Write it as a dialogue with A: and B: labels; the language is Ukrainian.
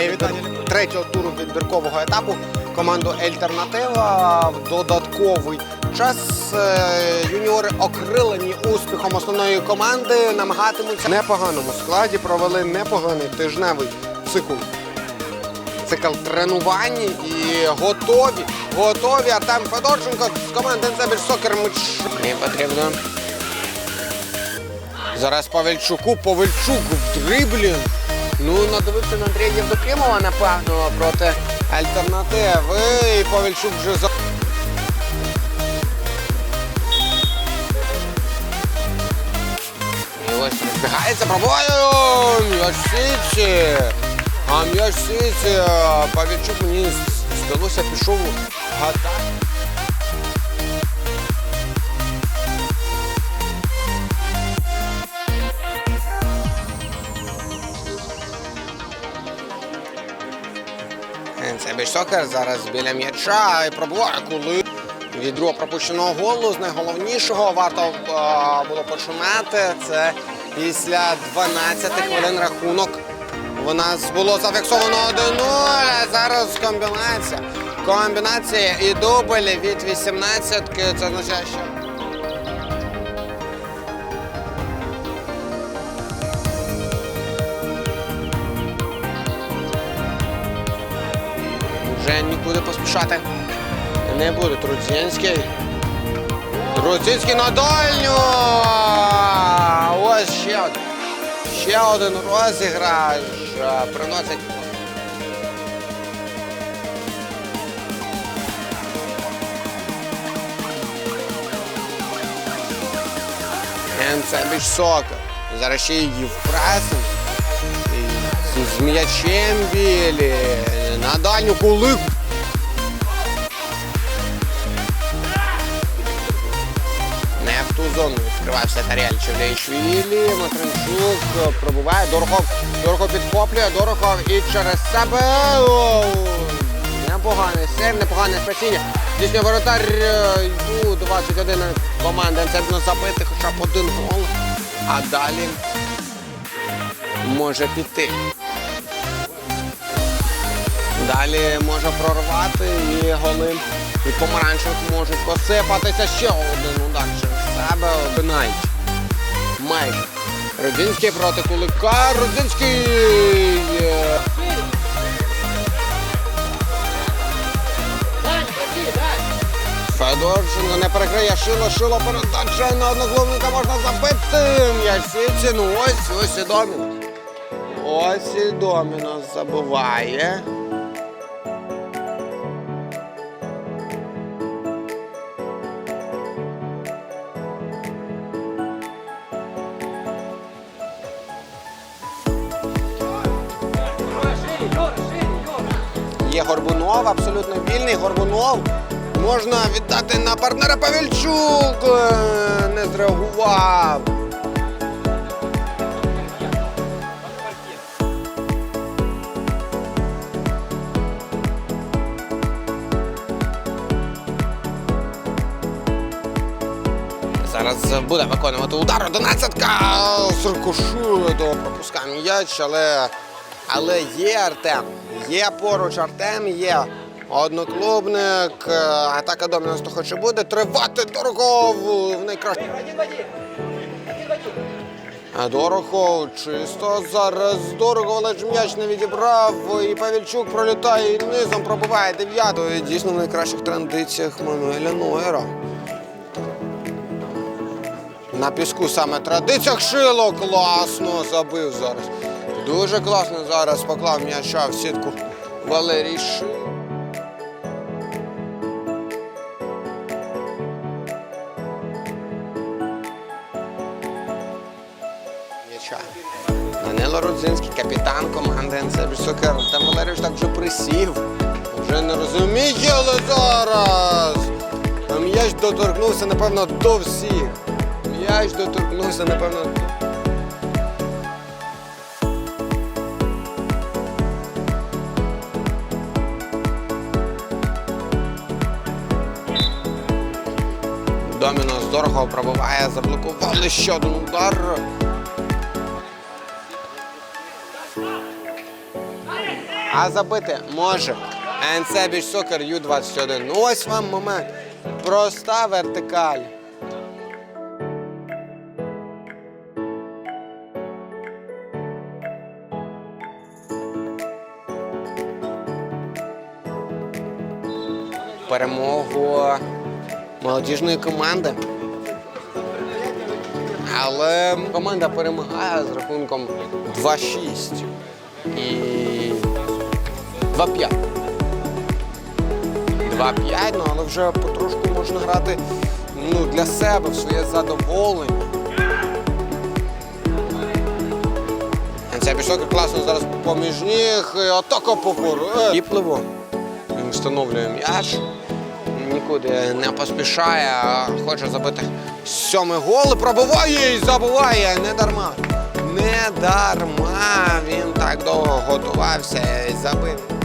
A: відбір... третього туру відбіркового етапу команду Альтернатива в додатковий час. е, Юніори окрилені успіхом основної команди, намагатимуться в непоганому складі, провели непоганий тижневий цикл. Цикл тренувань і готові, готові. Артем Федорченко з команди Нцебель Сокер Мич. Не потрібно. Зараз Павельчуку, Павельчук в дриблі. Ну, надивився на Андрія Євдокимова, напевно, проти альтернативи. І Павельчук вже за. Ось розбігається пробою. М'яч Сіті. А м'яч Сіті. Павельчук мені здалося, пішов гадати. Це Бішокер зараз біля м'яча і пробуває, коли від другого пропущеного голу з найголовнішого варто е, було починати. Це після 12 хвилин рахунок. У нас було зафіксовано 1-0. а Зараз комбінація. Комбінація і дубль від 18-ки. Це означає, що вже нікуди поспішати не буде. Трудзінський. Трудзінський на дальню. Ось ще один. Ще один розіграш. е, Приносить. Це більш сока. Зараз ще її в пресинг. З- З м'ячем білі. На дальню кулик. Не в ту зону відкривався Таріаль Чевлєшвілі. Матринчук пробуває. Дорохов. Дорохов підхоплює. Дорохов і через себе. О, Непоганий сир, непогане спасіння. Дійсно воротар е, 21 команда. Б забити хоча б один гол. А далі може піти. Далі може прорвати і голи від помаранчевих можуть посипатися ще один удар через себе. Обинай. Майже. Родзинський проти Кулика. Родзинський. Федорченко не перекриє шило, шило передача на одногловника можна забити. М'яч сіці. Ну ось, ось і доміно. Ось і доміно забуває. Є Горбунов, абсолютно вільний. Горбунов можна віддати на партнера Павельчук. Е, Не зреагував. Зараз буде виконувати удар. Одинадцятка Суркушу до пропускає м'яч, але, але є Артем. Є поруч Артем, є одноклубник. Е, Атака домінанту хоче буде. Тривати Дорогов в найкраще. Дорохов чисто зараз Дорогов, але ж м'яч не відібрав. І Павільчук пролітає і низом пробиває дев'яту. Дійсно в найкращих традиціях Мануеля Нойера. На піску саме традиціях шило класно забив зараз. Дуже класно зараз поклав м'яча в сітку Валерій. М'яча. Данило Рудзинський, капітан команди НЦ Сокер. Там Валерійович так вже присів. Вже не розуміє, але зараз. М'яч доторкнувся, напевно, до всіх. М'яч доторкнувся, напевно. Доміно здорово пробиває, заблокували ще один удар. а забити може. And біч сокер Ю-21. Ну ось вам момент. Проста вертикаль. Перемогу молодіжної команди. Але команда перемагає з рахунком 2-6 і 2-5. 2-5, ну але вже потрошку можна грати ну, для себе в своє задоволення. Це пішок класно зараз поміж ніг. і Атака попору. Піпливо. Він встановлює м'яч. Нікуди не поспішає, а хоче забити сьомий гол. і Пробиває і забуває. Не дарма. Не дарма. Він так довго готувався і забив.